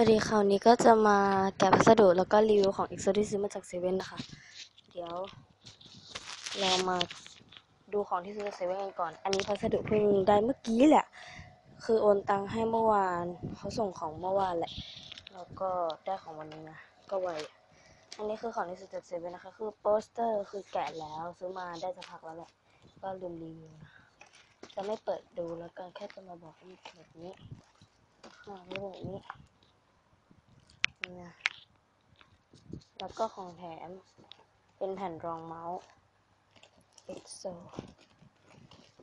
วัสดีค่ะวันนี้ก็จะมาแกะพัสดุแล้วก็รีวิวของ EXO ที่ซื้อมาจากเซเว่นนะคะ เดี๋ยวเรามาดูของที่ซื้อจากเซเว่นกันก่อน อันนี้พัสดุเพิ่งได้เมื่อกี้แหละ คือโอนตังค์ให้เมื่อวานเขาส่งของเมื่อวานแหละ แล้วก็ได้ของวันนี้นะ ก็ไว อันนี้คือของที่ซื้อจากเซเว่นนะคะ คือโปสเตอร์คือแกะแล้วซื้อมาได้สักพักแล้วแหละ ก็ลืมรีวิวนะจะไม่เปิดดูแล้วกันแค่จะมาบอกว่ามันเป็นแบบนี้อ่าแบบนี้ นี่นะ แล้วก็ของแถมเป็นแผ่นรองเมาส์ EXO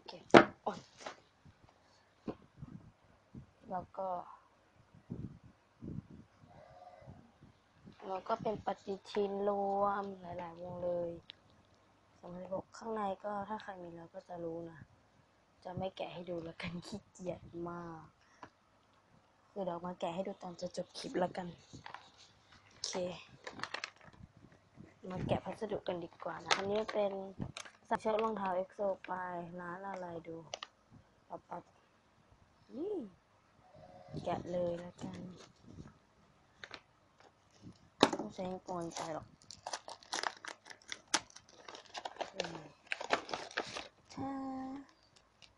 เก็บอ่อนแล้วก็ แล้วก็เป็นปฏิทินรวมหลาย ๆ วงเลยสองพันสิบหกข้างในก็ถ้าใครมีแล้วก็จะรู้นะ จะไม่แกะให้ดูแล้วกันขี้เกียจมาก เดี๋ยวมาแกะให้ดูตอนจะจบคลิปแล้วกัน โอเค มาแกะพัสดุกันดีกว่านะ อันนี้เป็นสั่งเชือกรองเท้าเอ็กโซไปร้านอะไรดูปับปั๊บนี่แกะเลยแล้วกันไม่ใช้กวนใจหรอกอืมท่า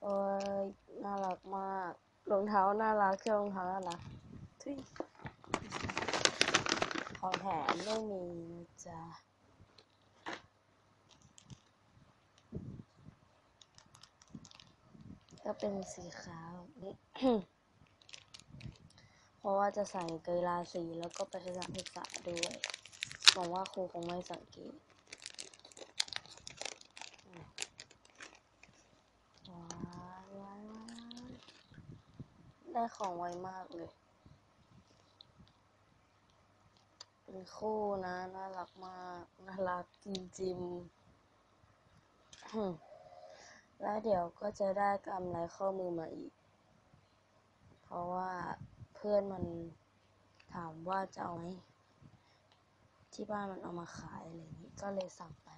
โอ้ยน่ารักมาก รองเท้าน่ารักเชือรองเท้าน่ารักทุยของแถมไม่มีนะจ๊ะก็เป็นสีขาวนี้เพราะว่าจะใส่เกยลาสีแล้วก็ไปทัศนศึกษาด้วยหวังว่าครูคงไม่สังเกตอืมว้าวว้าวว้าว ได้ของไวมากเลย เป็นคู่นะ น่ารักมาก น่ารักจริงๆอืมแล้วเดี๋ยวก็จะได้กำไรข้อมือมาอีก เพราะว่าเพื่อนมันถามว่าจะเอาไหมที่บ้านมันเอามาขายอะไรอย่างนี้ ก็เลยสั่งไป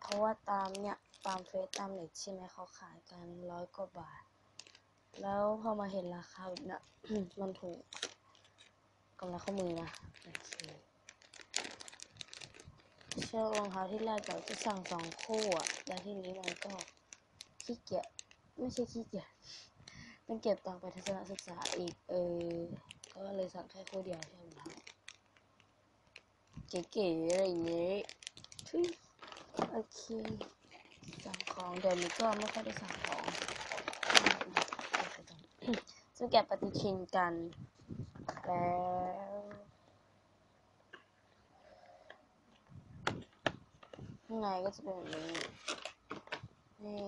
เพราะว่าตามเนี่ย ตามเฟซตามเน็ตใช่ไหมเขาขายกันร้อยกว่าบาท แล้วพอมาเห็นราคาแบบนี้มันถูกกำไรข้อมือนะโอเคเชือกรองเท้าที่แรกเราจะสั่งสองคู่อะแล้วทีนี้มันก็ขี้เกียจไม่ใช่ขี้เกียจมันเก็บตังค์ไปทัศนศึกษาอีก เออ ก็เลยสั่งแค่คู่เดียวใช่ไหมครับเก๋ๆอะไรอย่างงี้ทุยโอเค สั่งของเดี๋ยวนี้ก็ไม่ค่อยได้สั่งของ จะแกะปฏิทินกัน แล้วข้างในก็จะเป็นแบบนี้ นี่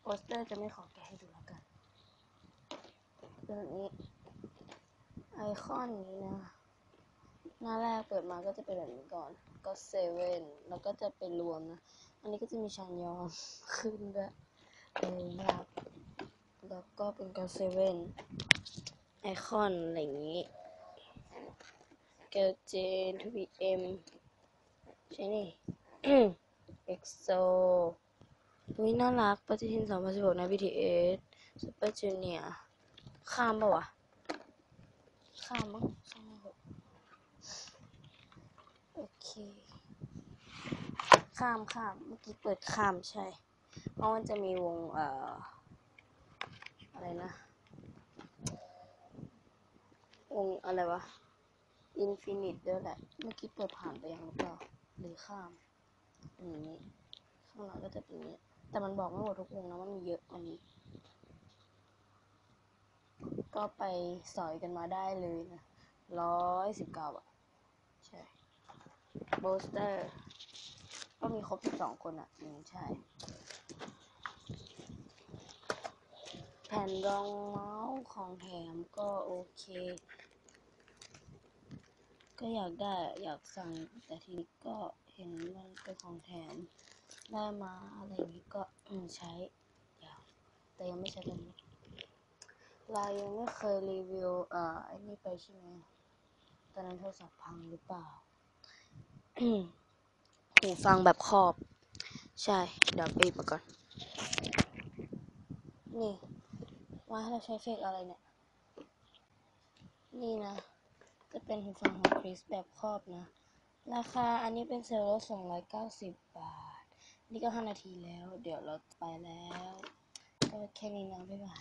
โปสเตอร์จะไม่ขอแกะให้ดูแล้วกันเป็นแบบนี้ ไอคอนนี้นะ หน้าแรกเปิดมาก็จะเป็นแบบนี้ก่อน ก็เซเว่นแล้วก็จะเป็นรวมนะ อันนี้ก็จะมีชันยองขึ้นด้วยเออน่ารักแล้ว ก็เป็นก็เซเว่นไอคอนอะไรอย่างนี้เกลเจนทูบีเอ็มใช่นี่เอ็กโซวิน่ารักปฏิทิน2016ใน BTS Super Junior ข้ามปะวะ ข้ามมั้งช่ามันเถอะโอเค ข้ามข้ามเมื่อกี้เปิดข้ามใช่ เพราะมันจะมีวงเอ่อ อะไรนะ ว งอะไรวะ อินฟินิตด้วยแหละ เมื่อกี้เปิดผ่านไปยังหรือเปล่า หรือข้ามอย่างนี้ ข้างหลังก็จะเป็นอย่างนี้ แต่มันบอกไม่หมดทุกวงนะมันมีเยอะกว่านี้ก็ไปสอยกันมาได้เลยนะร้อยสิบเก้าบาทใช่โบสเตอร์ ก็มีครบสิบสองคนอะอืมใช่ แผ่นรองเมาส์ของแถมก็โอเค ก็อยากได้อยากสั่งแต่ทีนี้ก็เห็นมันเป็นของแถมได้มาอะไรอย่างนี้ก็ใช้เดี๋ยวแต่ยังไม่ใช้ตอนนี้เรายังไม่เคยรีวิวเอ่อไอ้นี่ไปใช่ไหมตอนนั้นโทรศัพท์พังหรือเปล่าหูฟังแบบครอบ ใช่ เดี๋ยวปิดมาก่อน นี่ว่าให้เราใช้เฟกอะไรเนี่ย นี่นะ จะเป็นหูฟังของคริสแบบครอบนะ ราคาอันนี้เป็นเซลล์ลด290 บาท นี่ก็ 5 นาทีแล้ว เดี๋ยวเราไปแล้ว ก็แค่นี้นะบ๊ายบาย